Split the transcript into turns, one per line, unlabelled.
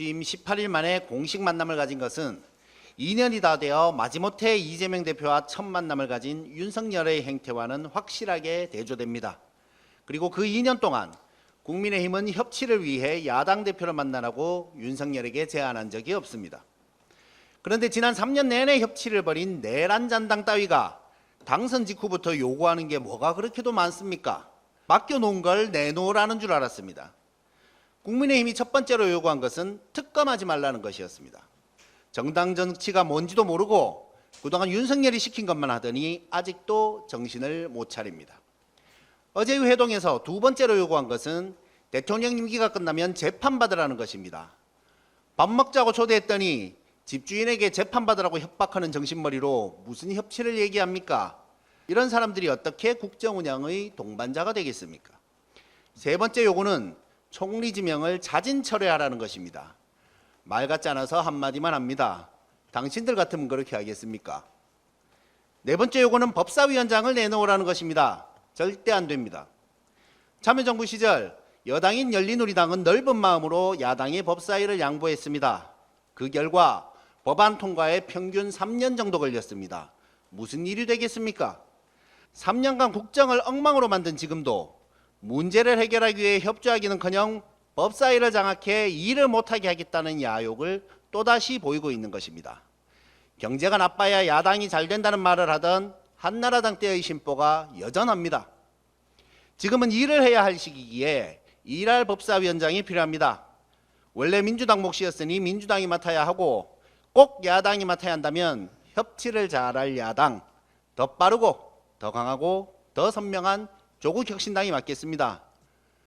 취임 18일 만에 공식 만남을 가진 것은 2년이 다 되어 마지못해 이재명 대표와 첫 만남을 가진 윤석열의 행태와는 확실하게 대조됩니다. 그리고 그 2년 동안 국민의힘은 협치를 위해 야당 대표를 만나라고 윤석열에게 제안한 적이 없습니다. 그런데 지난 3년 내내 협치를 벌인 내란 잔당 따위가 당선 직후부터 요구하는 게 뭐가 그렇게도 많습니까? 맡겨놓은 걸 내놓으라는 줄 알았습니다. 국민의힘이 첫 번째로 요구한 것은 특검하지 말라는 것이었습니다. 정당 정치가 뭔지도 모르고 그동안 윤석열이 시킨 것만 하더니 아직도 정신을 못 차립니다. 어제 회동에서 두 번째로 요구한 것은 대통령 임기가 끝나면 재판받으라는 것입니다. 밥 먹자고 초대했더니 집주인에게 재판받으라고 협박하는 정신머리로 무슨 협치를 얘기합니까? 이런 사람들이 어떻게 국정 운영의 동반자가 되겠습니까? 세 번째 요구는 총리 지명을 자진 철회하라는 것입니다. 말 같지 않아서 한마디만 합니다. 당신들 같으면 그렇게 하겠습니까? 네 번째 요구는 법사위원장을 내놓으라는 것입니다. 절대 안 됩니다. 참여정부 시절 여당인 열린우리당은 넓은 마음으로 야당의 법사위를 양보했습니다. 그 결과 법안 통과에 평균 3년 정도 걸렸습니다. 무슨 일이 되겠습니까? 3년간 국정을 엉망으로 만든 지금도 문제를 해결하기 위해 협조하기는커녕 법사위를 장악해 일을 못하게 하겠다는 야욕을 또다시 보이고 있는 것입니다. 경제가 나빠야 야당이 잘 된다는 말을 하던 한나라당 때의 심보가 여전합니다. 지금은 일을 해야 할 시기기에 일할 법사위원장이 필요합니다. 원래 민주당 몫이었으니 민주당이 맡아야 하고 꼭 야당이 맡아야 한다면 협치를 잘할 야당, 더 빠르고 더 강하고 더 선명한 조국 혁신당이 맡겠습니다.